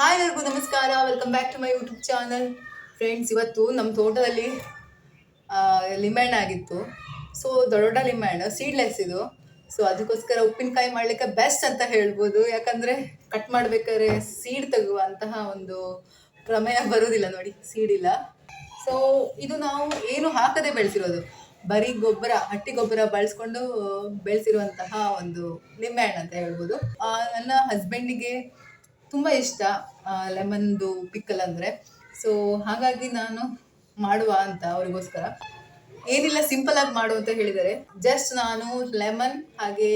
Hi ಎಲ್ಲರಿಗೂ ನಮಸ್ಕಾರ. Welcome back to my YouTube channel friends ಇವತ್ತು ನಮ್ಮ ತೋಟದಲ್ಲಿ ಲಿಂಬೆಹಣ್ಣು ಆಗಿತ್ತು. ಸೊ ದೊಡ್ಡ ಲಿಂಬೆಹಣ್ಣು ಸೀಡ್ಲೆಸ್ ಇದು. ಸೊ ಅದಕ್ಕೋಸ್ಕರ ಉಪ್ಪಿನಕಾಯಿ ಮಾಡಲಿಕ್ಕೆ ಬೆಸ್ಟ್ ಅಂತ ಹೇಳ್ಬೋದು. ಯಾಕಂದರೆ ಕಟ್ ಮಾಡಬೇಕಾದ್ರೆ ಸೀಡ್ ತೆಗುವಂತಹ ಒಂದು ಪ್ರಮೇಯ ಬರೋದಿಲ್ಲ ನೋಡಿ ಸೀಡ್ ಇಲ್ಲ. ಸೊ ಇದು ನಾವು ಏನು ಹಾಕದೆ ಬೆಳೆಸಿರೋದು. ಬರೀ ಗೊಬ್ಬರ, ಹಟ್ಟಿ ಗೊಬ್ಬರ ಬಳಸ್ಕೊಂಡು ಬೆಳೆಸಿರುವಂತಹ ಒಂದು ನಿಂಬೆಹಣ್ಣು ಅಂತ ಹೇಳ್ಬೋದು. ನನ್ನ ಹಸ್ಬೆಂಡಿಗೆ ತುಂಬ ಇಷ್ಟ. ಲೆಮನ್ದು ಪಿಕ್ಕಲ್ ಅಂದರೆ. ಸೊ ಹಾಗಾಗಿ ನಾನು ಮಾಡುವ ಅಂತ ಅವರಿಗೋಸ್ಕರ. ಏನಿಲ್ಲ ಸಿಂಪಲ್ ಆಗಿ ಮಾಡು ಅಂತ ಹೇಳಿದ್ದಾರೆ. ಜಸ್ಟ್ ನಾನು ಲೆಮನ್ ಹಾಗೆ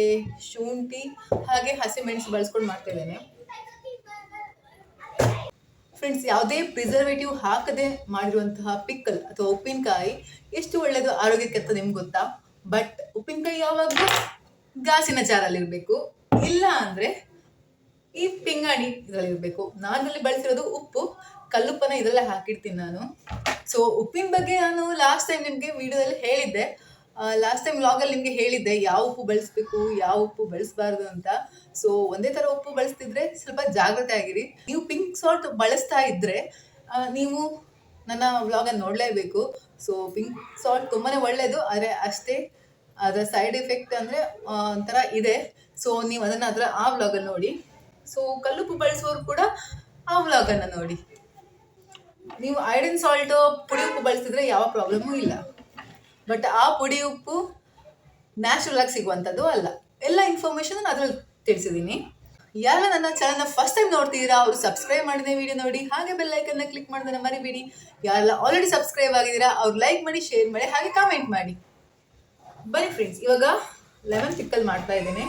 ಶುಂಠಿ, ಹಾಗೆ ಹಸಿಮೆಣಸು ಬಳಸ್ಕೊಂಡು ಮಾಡ್ತಿದ್ದೇನೆ ಫ್ರೆಂಡ್ಸ್ ಯಾವುದೇ ಪ್ರಿಸರ್ವೇಟಿವ್ ಹಾಕದೆ ಮಾಡಿರುವಂತಹ ಪಿಕ್ಕಲ್ ಅಥವಾ ಉಪ್ಪಿನಕಾಯಿ ಎಷ್ಟು ಒಳ್ಳೆಯದು, ಆರೋಗ್ಯಕ್ಕೆ ಅಂತ ನಿಮ್ಗೆ ಗೊತ್ತಾ? ಬಟ್ ಉಪ್ಪಿನಕಾಯಿ ಯಾವಾಗಲೂ ಗಾಸಿನ ಜಾರಲ್ಲಿರಬೇಕು. ಇಲ್ಲ ಅಂದರೆ ಈ ಪಿಂಗಾಣಿ ಇದರಲ್ಲಿ ಇರಬೇಕು ನಾನಲ್ಲಿ ಬಳಸಿರೋದು ಉಪ್ಪು. ಕಲ್ಲುಪ್ಪನ ಇದರಲ್ಲೇ ಹಾಕಿರ್ತೀನಿ ನಾನು. ಸೊ ಉಪ್ಪಿನ ಬಗ್ಗೆ ನಾನು ಲಾಸ್ಟ್ ಟೈಮ್ ನಿಮಗೆ ವಿಡಿಯೋದಲ್ಲಿ ಹೇಳಿದ್ದೆ. ಲಾಸ್ಟ್ ಟೈಮ್ ವ್ಲಾಗಲ್ಲಿ ನಿಮಗೆ ಹೇಳಿದ್ದೆ ಯಾವ ಉಪ್ಪು ಬಳಸಬೇಕು, ಯಾವ ಉಪ್ಪು ಬಳಸಬಾರ್ದು ಅಂತ. ಸೊ ಒಂದೇ ಥರ ಉಪ್ಪು ಬಳಸ್ತಿದ್ರೆ ಸ್ವಲ್ಪ ಜಾಗ್ರತೆ ಆಗಿರಿ. ನೀವು ಪಿಂಕ್ ಸಾಲ್ಟ್ ಬಳಸ್ತಾ ಇದ್ದರೆ ನೀವು ನನ್ನ ವ್ಲಾಗನ್ನು ನೋಡಲೇಬೇಕು. ಸೊ ಪಿಂಕ್ ಸಾಲ್ಟ್ ತುಂಬಾ ಒಳ್ಳೆಯದು ಆದರೆ ಅಷ್ಟೇ ಅದರ ಸೈಡ್ ಎಫೆಕ್ಟ್ ಅಂದರೆ ಒಂಥರ ಇದೆ. ಸೊ ನೀವು ಅದನ್ನು ಅದರ ಆ ವ್ಲಾಗಲ್ಲಿ ನೋಡಿ. ಸೊ ಕಲ್ಲುಪ್ಪು ಬಳಸುವವರು ಕೂಡ ಆ ವ್ಲಾಗನ್ನು ನೋಡಿ. ನೀವು ಐರನ್ ಸಾಲ್ಟ್ ಪುಡಿ ಉಪ್ಪು ಬಳಸಿದ್ರೆ ಯಾವ ಪ್ರಾಬ್ಲಮ್ಮೂ ಇಲ್ಲ. ಬಟ್ ಆ ಪುಡಿ ಉಪ್ಪು ನ್ಯಾಚುರಲ್ ಆಗಿ ಸಿಗುವಂಥದ್ದು ಅಲ್ಲ. ಎಲ್ಲ ಇನ್ಫಾರ್ಮೇಷನ್ ನಾನು ಅದ್ರಲ್ಲಿ ತಿಳಿಸಿದ್ದೀನಿ ಯಾರೆಲ್ಲ ನನ್ನ ಚಾನಲ್ನ ಫಸ್ಟ್ ಟೈಮ್ ನೋಡ್ತೀರಾ ಅವರು ಸಬ್ಸ್ಕ್ರೈಬ್ ಮಾಡಿದ ವಿಡಿಯೋ ನೋಡಿ. ಹಾಗೆ ಬೆಲ್ ಐಕನ್ನ ಕ್ಲಿಕ್ ಮಾಡೋದನ್ನ ಮರಿಬೇಡಿ. ಯಾರೆಲ್ಲ ಆಲ್ರೆಡಿ ಸಬ್ಸ್ಕ್ರೈಬ್ ಆಗಿದ್ದೀರಾ, ಅವ್ರು ಲೈಕ್ ಮಾಡಿ ಶೇರ್ ಮಾಡಿ, ಹಾಗೆ ಕಾಮೆಂಟ್ ಮಾಡಿ. ಬನ್ನಿ ಫ್ರೆಂಡ್ಸ್ ಇವಾಗ ಲೆಮನ್ ಪಿಕ್ಕಲ್ ಮಾಡ್ತಾ ಇದ್ದೇನೆ.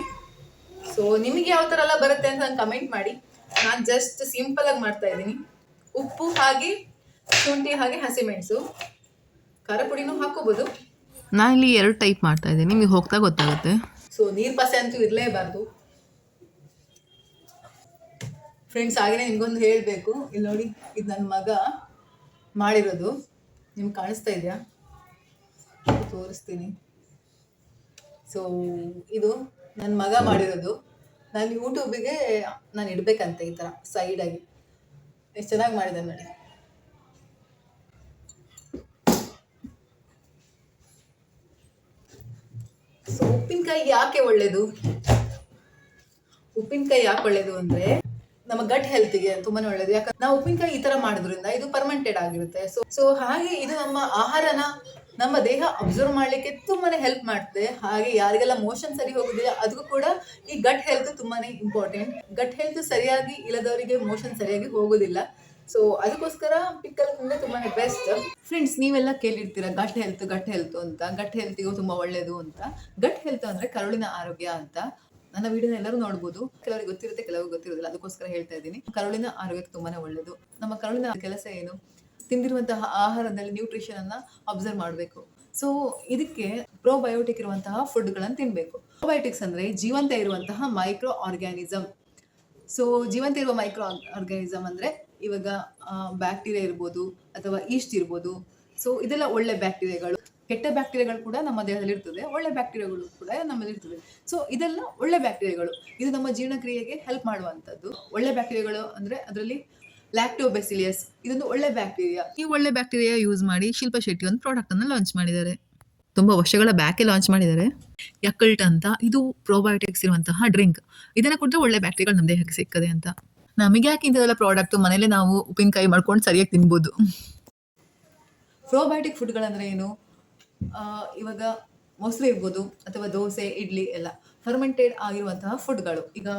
ಸೊ ನಿಮಗೆ ಯಾವ ಥರ ಎಲ್ಲ ಬರುತ್ತೆ ಅಂತ ನಾನು ಕಮೆಂಟ್ ಮಾಡಿ. ನಾನು ಜಸ್ಟ್ ಸಿಂಪಲ್ ಆಗಿ ಮಾಡ್ತಾ ಇದ್ದೀನಿ. ಉಪ್ಪು ಹಾಗೆ ಶುಂಠಿ ಹಾಗೆ ಹಸಿಮೆಣಸು ಖಾರ ಪುಡಿನೂ ಹಾಕೋಬೋದು ಇಲ್ಲಿ ಎರಡು ಟೈಪ್ ಮಾಡ್ತಾ ಇದ್ದೀನಿ. ನಿಮಗೆ ಹೋಗ್ತಾ ಗೊತ್ತಾಗುತ್ತೆ. ಸೊ ನೀರು ಪಸೆ ಅಂತೂ ಇರಲೇಬಾರ್ದು. ಫ್ರೆಂಡ್ಸ್ ಹಾಗೆಯೇ ನಿಮ್ಗೊಂದು ಹೇಳಬೇಕು. ಇಲ್ಲಿ ನೋಡಿ ಇದು ನನ್ನ ಮಗ ಮಾಡಿರೋದು. ನಿಮ್ಗೆ ಕಾಣಿಸ್ತಾ ಇದೆಯಾ? ತೋರಿಸ್ತೀನಿ. ಸೊ ಇದು ನನ್ನ ಮಗ ಮಾಡಿರೋದು. ನಾನು ಯೂಟ್ಯೂಬಿಗೆ ನಾನು ಇಡಬೇಕಂತೆ ಈ ಥರ ಸೈಡಾಗಿ ಎಷ್ಟು ಚೆನ್ನಾಗಿ ಮಾಡಿದೆ ನೋಡಿ. ಸೊ ಉಪ್ಪಿನಕಾಯಿ ಯಾಕೆ ಒಳ್ಳೇದು? ಉಪ್ಪಿನಕಾಯಿ ಯಾಕೆ ಒಳ್ಳೇದು ಅಂದ್ರೆ ನಮ್ಮ ಗಟ್ ಹೆಲ್ತ್ಗೆ ತುಂಬಾನೇ ಒಳ್ಳೇದು. ಯಾಕಂದ್ರೆ ನಾವು ಉಪ್ಪಿನಕಾಯಿ ಈ ತರ ಮಾಡೋದ್ರಿಂದ ಇದು ಪರ್ಮನೆಂಟೆಡ್ ಆಗಿರುತ್ತೆ. ಸೊ ಸೊ ಹಾಗೆ ಇದು ನಮ್ಮ ಆಹಾರನ ನಮ್ಮ ದೇಹ ಅಬ್ಸರ್ವ್ ಮಾಡ್ಲಿಕ್ಕೆ ತುಂಬಾನೇ ಹೆಲ್ಪ್ ಮಾಡುತ್ತೆ ಹಾಗೆ ಯಾರಿಗೆಲ್ಲ ಮೋಷನ್ ಸರಿ ಹೋಗುದಿಲ್ಲ ಅದಕ್ಕೂ ಕೂಡ ಈ ಗಟ್ ಹೆಲ್ತ್ ತುಂಬಾನೇ ಇಂಪಾರ್ಟೆಂಟ್ ಗಟ್ ಹೆಲ್ತ್ ಸರಿಯಾಗಿ ಇಲ್ಲದವರಿಗೆ ಮೋಷನ್ ಸರಿಯಾಗಿ ಹೋಗೋದಿಲ್ಲ. ಸೊ ಅದಕ್ಕೋಸ್ಕರ ಪಿಕ್ಕಲ್ ತುಂಬಾ ತುಂಬಾನೇ ಬೆಸ್ಟ್ ಫ್ರೆಂಡ್ಸ್ ನೀವೆಲ್ಲ ಕೇಳಿರ್ತೀರ ಗಟ್ ಹೆಲ್ತ್ ಗಟ್ ಹೆಲ್ತ್ ಅಂತ. ಗಟ್ ಹೆಲ್ತಿಗೂ ತುಂಬಾ ಒಳ್ಳೇದು ಅಂತ. ಗಟ್ ಹೆಲ್ತ್ ಅಂದ್ರೆ ಕರುಳಿನ ಆರೋಗ್ಯ ಅಂತ. ನನ್ನ ವಿಡಿಯೋನ ಎಲ್ಲರೂ ನೋಡ್ಬೋದು. ಕೆಲವರಿಗೆ ಗೊತ್ತಿರುತ್ತೆ, ಕೆಲವರಿಗೆ ಗೊತ್ತಿರೋದಿಲ್ಲ. ಅದಕ್ಕೋಸ್ಕರ ಹೇಳ್ತಾ ಇದ್ದೀನಿ. ಕರುಳಿನ ಆರೋಗ್ಯಕ್ಕೆ ತುಂಬಾನೇ ಒಳ್ಳೇದು. ನಮ್ಮ ಕರುಳಿನ ಕೆಲಸ ಏನು? ತಿಂದಿರುವಂತಹ ಆಹಾರದಲ್ಲಿ ನ್ಯೂಟ್ರಿಷನ್ ಅನ್ನ ಅಬ್ಸರ್ವ್ ಮಾಡಬೇಕು. ಸೊ ಇದಕ್ಕೆ ಪ್ರೋಬಯೋಟಿಕ್ ಇರುವಂತಹ ಫುಡ್ಗಳನ್ನು ತಿನ್ನಬೇಕು ಪ್ರೊಬಯೋಟಿಕ್ಸ್ ಅಂದ್ರೆ ಜೀವಂತ ಇರುವಂತಹ ಮೈಕ್ರೋ ಆರ್ಗ್ಯಾನಿಸಮ್ ಸೊ ಜೀವಂತ ಇರುವ ಮೈಕ್ರೋ ಆರ್ಗ್ಯಾನಿಸಮ್ ಅಂದರೆ ಇವಾಗ ಬ್ಯಾಕ್ಟೀರಿಯಾ ಇರ್ಬೋದು ಅಥವಾ ಈಸ್ಟ್ ಇರ್ಬೋದು. ಸೊ ಇದೆಲ್ಲ ಒಳ್ಳೆ ಬ್ಯಾಕ್ಟೀರಿಯಾಗಳು ಕೆಟ್ಟ ಬ್ಯಾಕ್ಟೀರಿಯಾಗಳು ಕೂಡ ನಮ್ಮ ದೇಹದಲ್ಲಿ ಇರ್ತದೆ. ಒಳ್ಳೆ ಬ್ಯಾಕ್ಟೀರಿಯಾಗಳು ಕೂಡ ನಮ್ಮಲ್ಲಿ ಇರ್ತದೆ. ಸೊ ಇದೆಲ್ಲ ಒಳ್ಳೆ ಬ್ಯಾಕ್ಟೀರಿಯಾಗಳು ಇದು ನಮ್ಮ ಜೀರ್ಣಕ್ರಿಯೆಗೆ ಹೆಲ್ಪ್ ಮಾಡುವಂಥದ್ದು. ಒಳ್ಳೆ ಬ್ಯಾಕ್ಟೀರಿಯಾಗಳು ಅಂದರೆ ಅದರಲ್ಲಿ ಲ್ಯಾಕ್ಟೋಬೆಸಿಲಿಯಸ್ ಇದೊಂದು ಒಳ್ಳೆ ಬ್ಯಾಕ್ಟೀರಿಯಾ ಈ ಒಳ್ಳೆ ಬ್ಯಾಕ್ಟೀರಿಯಾ ಯೂಸ್ ಮಾಡಿ ಶಿಲ್ಪ ಶೆಟ್ಟಿ ಒಂದು ಪ್ರಾಡಕ್ಟನ್ನು ಲಾಂಚ್ ಮಾಡಿದ್ದಾರೆ. ತುಂಬ ವರ್ಷಗಳ ಬ್ಯಾಕೆ ಲಾಂಚ್ ಮಾಡಿದ್ದಾರೆ. ಯಕಲ್ಟ್ ಅಂತ ಇದು ಪ್ರೋಬಯೋಟಿಕ್ಸ್ ಇರುವಂತಹ ಡ್ರಿಂಕ್ ಇದನ್ನು ಕುಡಿದ್ರೆ ಒಳ್ಳೆ ಬ್ಯಾಕ್ಟೀರಿಯಾಗಳು ನಮ್ಮ ದೇಹಕ್ಕೆ ಸಿಕ್ಕದೆ ಅಂತ. ನಮಗೆ ಯಾಕೆ ಇಂಥದೆಲ್ಲ ಪ್ರಾಡಕ್ಟ್ ಮನೇಲೆ ನಾವು ಉಪ್ಪಿನಕಾಯಿ ಮಾಡ್ಕೊಂಡು ಸರಿಯಾಗಿ ತಿನ್ಬೋದು. ಪ್ರೊಬಯೋಟಿಕ್ ಫುಡ್ಗಳಂದ್ರೆ ಏನು? ಇವಾಗ ಮೊಸರು ಇರ್ಬೋದು ಅಥವಾ ದೋಸೆ ಇಡ್ಲಿ ಎಲ್ಲ. ಫರ್ಮೆಂಟೆಡ್ ಆಗಿರುವಂತಹ ಫುಡ್ಗಳು ಈಗ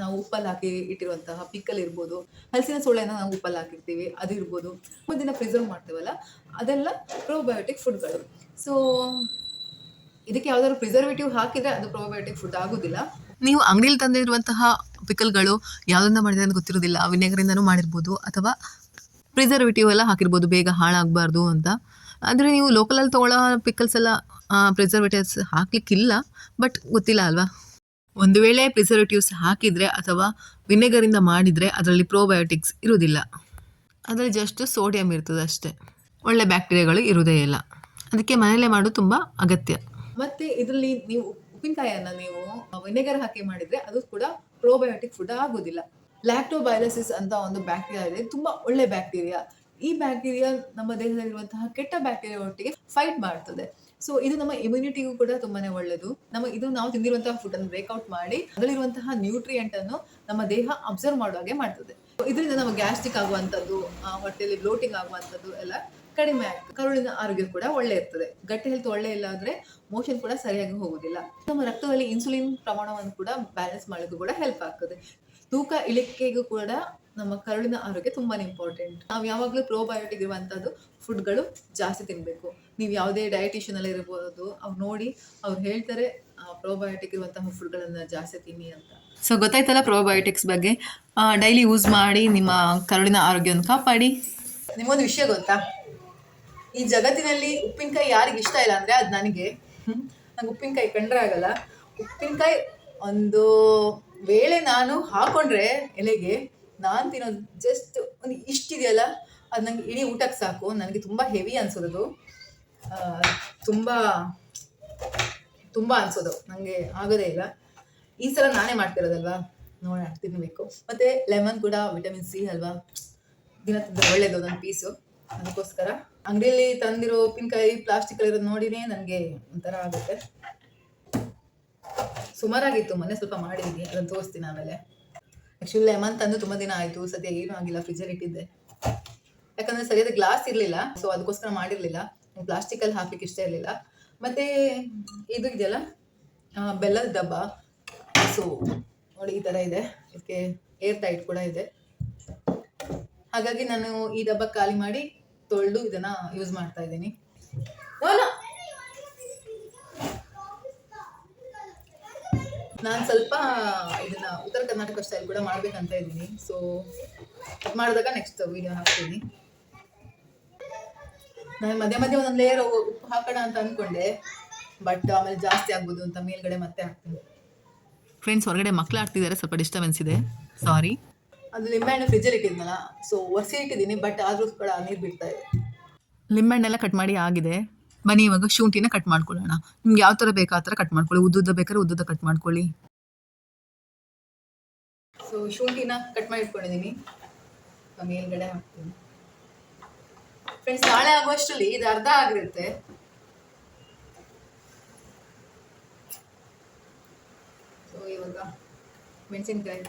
ನಾವು ಉಪ್ಪಲ್ಲಿ ಹಾಕಿ ಇಟ್ಟಿರುವಂತಹ ಪಿಕ್ಕಲ್ ಇರ್ಬೋದು, ಹಲಸಿನ ಸೊಳ್ಳೆನ ನಾವು ಉಪ್ಪಲ್ಲಿ ಹಾಕಿರ್ತೀವಿ, ಅದು ಇರ್ಬೋದು ಪ್ರಿಸರ್ವ್ ಮಾಡ್ತೇವಲ್ಲ, ಅದೆಲ್ಲ ಪ್ರೋಬಯೋಟಿಕ್ ಫುಡ್ಗಳು ಸೊ ಇದಕ್ಕೆ ಯಾವ್ದಾದ್ರು ಪ್ರಿಸರ್ವೇಟಿವ್ ಹಾಕಿದ್ರೆ ಅದು ಪ್ರೋಬಯೋಟಿಕ್ ಫುಡ್ ಆಗೋದಿಲ್ಲ. ನೀವು ಅಂಗಡಿಯಲ್ಲಿ ತಂದಿರುವಂತಹ ಪಿಕಲ್ಗಳು ಯಾವುದನ್ನ ಮಾಡಿದ್ರೆ ಅಂತ ಗೊತ್ತಿರೋದಿಲ್ಲ, ವಿನೆಗರಿಂದನೂ ಮಾಡಿರ್ಬೋದು, ಅಥವಾ ಪ್ರಿಸರ್ವೇಟಿವ್ ಎಲ್ಲ ಹಾಕಿರ್ಬೋದು, ಬೇಗ ಹಾಳಾಗಬಾರ್ದು ಅಂತ. ಆದರೆ ನೀವು ಲೋಕಲಲ್ಲಿ ತೊಗೊಳ್ಳೋ ಪಿಕಲ್ಸ್ ಎಲ್ಲ ಪ್ರಿಸರ್ವೇಟಿವ್ಸ್ ಹಾಕ್ಲಿಕ್ಕಿಲ್ಲ ಬಟ್ ಗೊತ್ತಿಲ್ಲ ಅಲ್ವಾ? ಒಂದು ವೇಳೆ ಪ್ರಿಸರ್ವೇಟಿವ್ಸ್ ಹಾಕಿದರೆ ಅಥವಾ ವಿನೆಗರಿಂದ ಮಾಡಿದರೆ ಅದರಲ್ಲಿ ಪ್ರೋಬಯೋಟಿಕ್ಸ್ ಇರುವುದಿಲ್ಲ. ಅದರಲ್ಲಿ ಜಸ್ಟ್ ಸೋಡಿಯಂ ಇರ್ತದೆ ಅಷ್ಟೇ. ಒಳ್ಳೆ ಬ್ಯಾಕ್ಟೀರಿಯಾಗಳು ಇರುವುದೇ ಇಲ್ಲ. ಅದಕ್ಕೆ ಮನೆಯಲ್ಲೇ ಮಾಡೋದು ತುಂಬ ಅಗತ್ಯ. ಮತ್ತೆ ಇದರಲ್ಲಿ ನೀವು ಉಪ್ಪಿನಕಾಯನ್ನು ನೀವು ವಿನೆಗರ್ ಹಾಕಿ ಮಾಡಿದರೆ ಅದು ಕೂಡ ಪ್ರೋಬಯೋಟಿಕ್ ಫುಡ್ ಆಗೋದಿಲ್ಲ ಲ್ಯಾಕ್ಟೋಬೈಲಸಿಸ್ ಅಂತ ಒಂದು ಬ್ಯಾಕ್ಟೀರಿಯಾ ಇದೆ. ತುಂಬ ಒಳ್ಳೆ ಬ್ಯಾಕ್ಟೀರಿಯಾ ಈ ಬ್ಯಾಕ್ಟೀರಿಯಾ ನಮ್ಮ ದೇಹದಲ್ಲಿರುವಂತಹ ಕೆಟ್ಟ ಬ್ಯಾಕ್ಟೀರಿಯಾ ಒಟ್ಟಿಗೆ ಫೈಟ್ ಮಾಡ್ತದೆ. ಸೊ ಇದು ನಮ್ಮ ಇಮ್ಯುನಿಟಿಗೂ ಕೂಡ ತುಂಬಾನೇ ಒಳ್ಳೇದು. ನಮ್ಮ ಇದು ನಾವು ತಿಂದಿರುವಂತಹ ಫುಡ್ ಅನ್ನು ಬ್ರೇಕ್ಔಟ್ ಮಾಡಿ ಅದರಲ್ಲಿರುವಂತಹ ನ್ಯೂಟ್ರಿಯೆಂಟ್ ಅನ್ನು ನಮ್ಮ ದೇಹ ಅಬ್ಸರ್ವ್ ಮಾಡುವ ಹಾಗೆ ಮಾಡ್ತದೆ. ಇದರಿಂದ ನಮ್ಮ ಗ್ಯಾಸ್ಟ್ರಿಕ್ ಆಗುವಂಥದ್ದು ಆ, ಹೊಟ್ಟೆಯಲ್ಲಿ ಬ್ಲೋಟಿಂಗ್ ಆಗುವಂಥದ್ದು ಎಲ್ಲ ಕಡಿಮೆ ಆಗ್ತದೆ. ಕರುಳಿನ ಆರೋಗ್ಯ ಕೂಡ ಒಳ್ಳೆ ಇರ್ತದೆ. ಗಟ್ಟಿ ಹೆಲ್ತ್ ಒಳ್ಳೆ ಇಲ್ಲ ಅಂದ್ರೆ ಮೋಷನ್ ಕೂಡ ಸರಿಯಾಗಿ ಹೋಗುದಿಲ್ಲ. ನಮ್ಮ ರಕ್ತದಲ್ಲಿ ಇನ್ಸುಲಿನ್ ಪ್ರಮಾಣವನ್ನು ಕೂಡ ಬ್ಯಾಲೆನ್ಸ್ ಮಾಡೋದು ಕೂಡ ಹೆಲ್ಪ್ ಆಗ್ತದೆ. ತೂಕ ಇಳಿಕೆಗೂ ಕೂಡ ನಮ್ಮ ಕರುಳಿನ ಆರೋಗ್ಯ ತುಂಬಾ ಇಂಪಾರ್ಟೆಂಟ್ ನಾವು ಯಾವಾಗಲೂ ಪ್ರೋಬಯೋಟಿಕ್ ಇರುವಂಥದ್ದು ಫುಡ್ಗಳು ಜಾಸ್ತಿ ತಿನ್ನಬೇಕು ನೀವು ಯಾವುದೇ ಡಯಟಿಷಿಯನ್ ಅಲ್ಲಿ ಇರ್ಬೋದು, ಅವ್ರು ನೋಡಿ, ಅವ್ರು ಹೇಳ್ತಾರೆ ಪ್ರೋಬಯೋಟಿಕ್ ಇರುವಂತಹ ಫುಡ್ಗಳನ್ನು ಜಾಸ್ತಿ ತಿನ್ನಿ ಅಂತ. ಸೊ ಗೊತ್ತಾಯ್ತಲ್ಲ ಪ್ರೋಬಯೋಟಿಕ್ಸ್ ಬಗ್ಗೆ? ಡೈಲಿ ಯೂಸ್ ಮಾಡಿ ನಿಮ್ಮ ಕರುಳಿನ ಆರೋಗ್ಯವನ್ನು ಕಾಪಾಡಿ. ನಿಮ್ಮೊಂದು ವಿಷಯ ಗೊತ್ತಾ? ಈ ಜಗತ್ತಿನಲ್ಲಿ ಉಪ್ಪಿನಕಾಯಿ ಯಾರಿಗೆ ಇಷ್ಟ ಇಲ್ಲ ಅಂದ್ರೆ ಅದು ನನಗೆ. ನಂಗೆ ಉಪ್ಪಿನಕಾಯಿ ಕಂಡ್ರೆ ಆಗಲ್ಲ. ಉಪ್ಪಿನಕಾಯಿ ಒಂದು ವೇಳೆ ನಾನು ಹಾಕೊಂಡ್ರೆ ಎಲೆಗೆ ನಾನು ತಿನ್ನೋದು ಜಸ್ಟ್ ಒಂದು ಇಷ್ಟಿದೆಯಲ್ಲ ಅದು ನಂಗೆ ಇಡೀ ಊಟಕ್ಕೆ ಸಾಕು, ನನಗೆ ತುಂಬ ಹೆವಿ ಅನ್ಸೋದು ತುಂಬ ತುಂಬ ಅನ್ಸೋದು ನನಗೆ ಆಗೋದೇ ಇಲ್ಲ. ಈ ಸಲ ನಾನೇ ಮಾಡ್ತಿರೋದಲ್ವಾ? ನೋಡೋಣ ತಿನ್ನಬೇಕು ಮತ್ತೆ ಲೆಮನ್ ಕೂಡ ವಿಟಮಿನ್ ಸಿ ಅಲ್ವಾ? ದಿನ ತಿಂದ್ರೆ ಒಳ್ಳೇದು ನನ್ನ ಪೀಸು ಅದಕ್ಕೋಸ್ಕರ ಅಂಗಡಿಯಲ್ಲಿ ತಂದಿರೋ ಉಪ್ಪಿನಕಾಯಿ ಪ್ಲಾಸ್ಟಿಕ್ ಇರೋದು ನೋಡಿನೇ ನನಗೆ ಒಂಥರ ಆಗುತ್ತೆ. ಸುಮಾರಾಗಿತ್ತು, ಮೊನ್ನೆ ಸ್ವಲ್ಪ ಮಾಡಿದ್ದೀನಿ ಅದನ್ನು ತೋರಿಸ್ತೀನಿ ಆಮೇಲೆ. ಆ್ಯಕ್ಚುಲಿ ಲೆಮನ್ ತಂದು ತುಂಬ ದಿನ ಆಯಿತು. ಸದ್ಯ ಏನೂ ಆಗಿಲ್ಲ ಫ್ರಿಜರ್ ಇಟ್ಟಿದ್ದೆ. ಯಾಕಂದರೆ ಸರಿಯಾದ ಗ್ಲಾಸ್ ಇರಲಿಲ್ಲ ಸೊ ಅದಕ್ಕೋಸ್ಕರ ಮಾಡಿರಲಿಲ್ಲ. ಪ್ಲಾಸ್ಟಿಕಲ್ಲಿ ಹಾಕ್ಲಿಕ್ಕೆ ಇಷ್ಟ ಇರಲಿಲ್ಲ. ಮತ್ತು ಇದು ಇದೆಯಲ್ಲ? ಬೆಲ್ಲದ ಡಬ್ಬ. ಸೊ ನೋಡಿ, ಈ ಥರ ಇದೆ. ಇದಕ್ಕೆ ಏರ್ ಟೈಟ್ ಕೂಡ ಇದೆ. ಹಾಗಾಗಿ ನಾನು ಈ ಡಬ್ಬ ಖಾಲಿ ಮಾಡಿ ತೊಳೆದು ಇದನ್ನ ಯೂಸ್ ಮಾಡ್ತಾ ಇದ್ದೀನಿ. ನಾನು ಸ್ವಲ್ಪ ಇದನ್ನ ಉತ್ತರ ಕರ್ನಾಟಕ ಸ್ಟೈಲ್ ಕೂಡ ಮಾಡ್ಬೇಕಂತ ಇದ್ದೀನಿ. ಸೊ ಮಾಡಿದಾಗ ನೆಕ್ಸ್ಟ್ ವಿಡಿಯೋ ಹಾಕ್ತೀನಿ. ನಾನು ಮಧ್ಯೆ ಮಧ್ಯೆ ಒಂದೊಂದು ಲೇಯರ್ ಉಪ್ಪು ಹಾಕೋಣ ಅಂತ ಅಂದ್ಕೊಂಡೆ ಬಟ್ ಆಮೇಲೆ ಜಾಸ್ತಿ ಆಗ್ಬೋದು ಅಂತ ಮೇಲ್ಗಡೆ ಮತ್ತೆ ಹಾಕ್ತೀನಿ. ಫ್ರೆಂಡ್ಸ್ ಹೊರಗಡೆ ಮಕ್ಕಳು ಆಡ್ತಿದ್ದಾರೆ ಸ್ವಲ್ಪ ಡಿಸ್ಟರ್ಬೆನ್ಸ್ ಇದೆ. ಸಾರಿ ಅದು ಲಿಂಬೆಹಣ್ಣು ಫ್ರಿಜ್ಜಲ್ಲಿ ಇಟ್ಟಿದ್ನಲ್ಲ ಸೊ ಒರೆಸಿ ಇಟ್ಟಿದ್ದೀನಿ ಬಟ್ ಆದರೂ ಕೂಡ ನೀರು ಬಿಡ್ತಾ ಇದೆ. ಲಿಂಬೆಹಣ್ಣೆಲ್ಲ ಕಟ್ ಮಾಡಿ ಆಗಿದೆ. ಬನ್ನಿ ಇವಾಗ ಶುಂಠಿನ ಕಟ್ ಮಾಡ್ಕೊಳ್ಳೋಣ. ನಿಮ್ಗೆ ಯಾವ ತರ ಬೇಕಾ ಆ ತರ ಕಟ್ ಮಾಡ್ಕೊಳ್ಳಿ. ಉದ್ದುದ್ದ ಬೇಕಾದ್ರೆ ಉದ್ದುದ್ದ ಕಟ್ ಮಾಡ್ಕೊಳ್ಳಿ. ಸೊ ಶುಂಠಿನ ಕಟ್ ಮಾಡಿ ಇಟ್ಕೊಂಡಿದ್ದೀನಿ ಮೇಲ್ಗಡೆ ಹಾಕ್ತೀನಿ. ಫ್ರೆಂಡ್ಸ್ ನಾಳೆ ಆಗುವಷ್ಟರಲ್ಲಿ ಇದು ಅರ್ಧ ಆಗಿರುತ್ತೆ. ಸೊ ಇವಾಗ ಮೆಣಸಿನ್ಕಾಯಿ.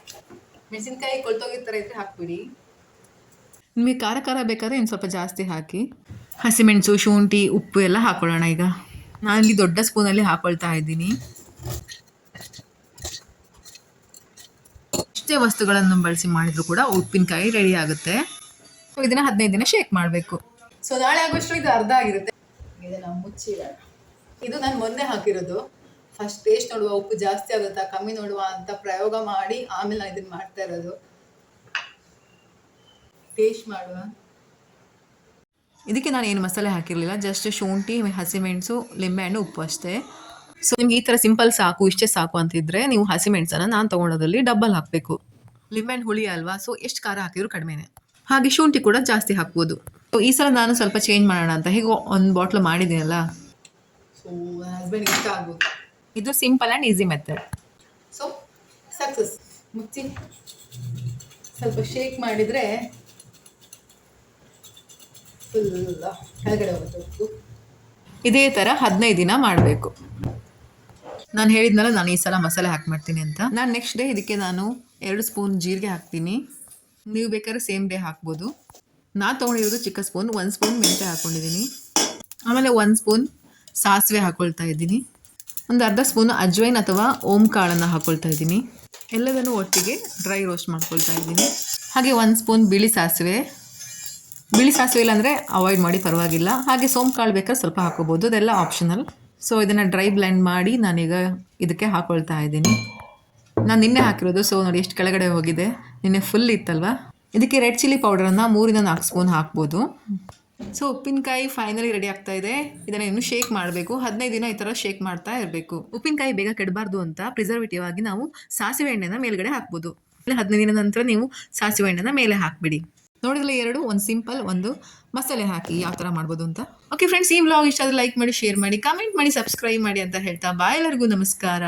ಮೆಣಸಿನ್ಕಾಯಿ ಕೊಳ್ತೋಗಿರ್ತಾರೆ ಇದ್ರೆ ಹಾಕ್ಬಿಡಿ. ನಿಮಗೆ ಖಾರ ಖಾರ ಬೇಕಾದ್ರೆ ಇನ್ನು ಸ್ವಲ್ಪ ಜಾಸ್ತಿ ಹಾಕಿ. ಹಸಿಮೆಣಸು, ಶುಂಠಿ, ಉಪ್ಪು ಎಲ್ಲ ಹಾಕೊಳ್ಳೋಣ ಈಗ. ನಾನಿಲ್ಲಿ ದೊಡ್ಡ ಸ್ಪೂನಲ್ಲಿ ಹಾಕೊಳ್ತಾ ಇದ್ದೀನಿ. ಇಷ್ಟೇ ವಸ್ತುಗಳನ್ನು ಬಳಸಿ ಮಾಡಿದ್ರು ಕೂಡ ಉಪ್ಪಿನಕಾಯಿ ರೆಡಿ ಆಗುತ್ತೆ. ಇದನ್ನ ಹದಿನೈದು ದಿನ ಶೇಕ್ ಮಾಡಬೇಕು. ಸೊ ನಾಳೆ ಆಗುವಷ್ಟು ಇದು ಅರ್ಧ ಆಗಿರುತ್ತೆ. ಇದನ್ನ ಮುಚ್ಚಿಡೋಣ. ಇದು ನಾನು ಮೊನ್ನೆ ಹಾಕಿರೋದು. ಫಸ್ಟ್ ಟೇಸ್ಟ್ ನೋಡುವ, ಉಪ್ಪು ಜಾಸ್ತಿ ಆಗುತ್ತಾ, ಕಮ್ಮಿ ನೋಡುವ ಅಂತ ಪ್ರಯೋಗ ಮಾಡಿ ಆಮೇಲೆ ನಾನು ಇದನ್ನ ಮಾಡ್ತಾ ಇರೋದು. ಟೇಸ್ಟ್ ಮಾಡುವ. ಇದಕ್ಕೆ ನಾನು ಏನು ಮಸಾಲೆ ಹಾಕಿರಲಿಲ್ಲ ಜಸ್ಟ್ ಶುಂಠಿ ಹಸಿಮೆಣಸು ಲಿಂಬೆಹಣ್ಣು ಉಪ್ಪು ಅಷ್ಟೇ. ಸೊ ನಿಮ್ಗೆ ಈ ಥರ ಸಿಂಪಲ್ ಸಾಕು ಇಷ್ಟೇ ಸಾಕು ಅಂತಿದ್ರೆ ನೀವು ಹಸಿಮೆಣಸನ್ನು ನಾನು ತೊಗೊಳೋದ್ರಲ್ಲಿ ಡಬ್ಬಲ್ ಹಾಕಬೇಕು. ಲಿಂಬೆಹಣ್ಣು ಹುಳಿ ಅಲ್ವಾ ಸೊ ಎಷ್ಟು ಖಾರ ಹಾಕಿದ್ರು ಕಡಿಮೆನೆ. ಹಾಗೆ ಶುಂಠಿ ಕೂಡ ಜಾಸ್ತಿ ಹಾಕ್ಬೋದು. ಸೊ ಈ ಸಲ ನಾನು ಸ್ವಲ್ಪ ಚೇಂಜ್ ಮಾಡೋಣ ಅಂತ ಹೇಗೆ ಒಂದು ಬಾಟ್ಲು ಮಾಡಿದ್ದೀನಲ್ಲ? ಸೊ ಹಸ್ಬೆಂಡ್ ಇಷ್ಟ ಆಗ್ಬೋದು ಇದು simple and easy method so success ಮುಚ್ಚಿ. ಸ್ವಲ್ಪ ಶೇಕ್ ಮಾಡಿದರೆ ಇದೇ ಥರ ಹದಿನೈದು ದಿನ ಮಾಡಬೇಕು. ನಾನು ಹೇಳಿದ್ನಲ್ಲ ನಾನು ಈ ಸಲ ಮಸಾಲೆ ಹಾಕಿ ಮಾಡ್ತೀನಿ ಅಂತ. ನಾನು ನೆಕ್ಸ್ಟ್ ಡೇ ಇದಕ್ಕೆ ನಾನು ಎರಡು ಸ್ಪೂನ್ ಜೀರಿಗೆ ಹಾಕ್ತೀನಿ. ನೀವು ಬೇಕಾದ್ರೆ ಸೇಮ್ ಡೇ ಹಾಕ್ಬೋದು. ನಾನು ತೊಗೊಂಡಿರೋದು ಚಿಕ್ಕ ಸ್ಪೂನ್, ಒಂದು ಸ್ಪೂನ್ ಮೆಂತೆ ಹಾಕ್ಕೊಂಡಿದ್ದೀನಿ ಆಮೇಲೆ ಒಂದು ಸ್ಪೂನ್ ಸಾಸಿವೆ ಹಾಕ್ಕೊಳ್ತಾ ಇದ್ದೀನಿ. ಒಂದು ಅರ್ಧ ಸ್ಪೂನ್ ಅಜ್ವೈನ್ ಅಥವಾ ಓಂ ಕಾಳನ್ನು ಹಾಕ್ಕೊಳ್ತಾ ಇದ್ದೀನಿ. ಎಲ್ಲದನ್ನು ಒಟ್ಟಿಗೆ ಡ್ರೈ ರೋಸ್ಟ್ ಮಾಡ್ಕೊಳ್ತಾ ಇದ್ದೀನಿ. ಹಾಗೆ ಒಂದು ಸ್ಪೂನ್ ಬಿಳಿ ಸಾಸಿವೆ ಬಿಳಿ ಸಾಸಿವೆ ಇಲ್ಲಾಂದರೆ ಅವಾಯ್ಡ್ ಮಾಡಿ ಪರವಾಗಿಲ್ಲ. ಹಾಗೆ ಸೋಂಪು ಕಾಳು ಬೇಕಾದ್ರೆ ಸ್ವಲ್ಪ ಹಾಕೋಬೋದು. ಅದೆಲ್ಲ ಆಪ್ಷನಲ್ ಸೊ ಇದನ್ನು ಡ್ರೈ ಬ್ಲೆಂಡ್ ಮಾಡಿ ನಾನೀಗ ಇದಕ್ಕೆ ಹಾಕೊಳ್ತಾ ಇದ್ದೀನಿ. ನಾನು ನಿನ್ನೆ ಹಾಕಿರೋದು ಸೊ ನೋಡಿ ಎಷ್ಟು ಕೆಳಗಡೆ ಹೋಗಿದೆ. ನಿನ್ನೆ ಫುಲ್ ಇತ್ತಲ್ವಾ? ಇದಕ್ಕೆ ರೆಡ್ ಚಿಲ್ಲಿ ಪೌಡರನ್ನು ಮೂರಿಂದ ನಾಲ್ಕು ಸ್ಪೂನ್ ಹಾಕ್ಬೋದು. ಸೊ ಉಪ್ಪಿನಕಾಯಿ ಫೈನಲಿ ರೆಡಿ ಆಗ್ತಾ ಇದೆ. ಇದನ್ನು ಇನ್ನು ಶೇಕ್ ಮಾಡಬೇಕು. ಹದಿನೈದು ದಿನ ಈ ಥರ ಶೇಕ್ ಮಾಡ್ತಾ ಇರಬೇಕು. ಉಪ್ಪಿನಕಾಯಿ ಬೇಗ ಕೆಡಬಾರ್ದು ಅಂತ ಪ್ರಿಸರ್ವೇಟಿವ್ ಆಗಿ ನಾವು ಸಾಸಿವೆ ಎಣ್ಣೆನ ಮೇಲ್ಗಡೆ ಹಾಕ್ಬೋದು. ಹದಿನೈದು ದಿನದ ನಂತರ ನೀವು ಸಾಸಿವೆ ಎಣ್ಣೆನ ಮೇಲೆ ಹಾಕ್ಬಿಡಿ. ನೋಡಿದ್ರೆ ಎರಡು? ಒಂದು ಸಿಂಪಲ್, ಒಂದು ಮಸಾಲೆ ಹಾಕಿ ಯಾವ ಥರ ಮಾಡ್ಬೋದು ಅಂತ. ಓಕೆ ಫ್ರೆಂಡ್ಸ್ ಈ ವ್ಲಾಗ್ ಇಷ್ಟ ಆದರೆ ಲೈಕ್ ಮಾಡಿ ಶೇರ್ ಮಾಡಿ ಕಮೆಂಟ್ ಮಾಡಿ ಸಬ್ಸ್ಕ್ರೈಬ್ ಮಾಡಿ ಅಂತ ಹೇಳ್ತಾ ಬಾಯ್ ಎಲ್ಲರಿಗೂ ನಮಸ್ಕಾರ.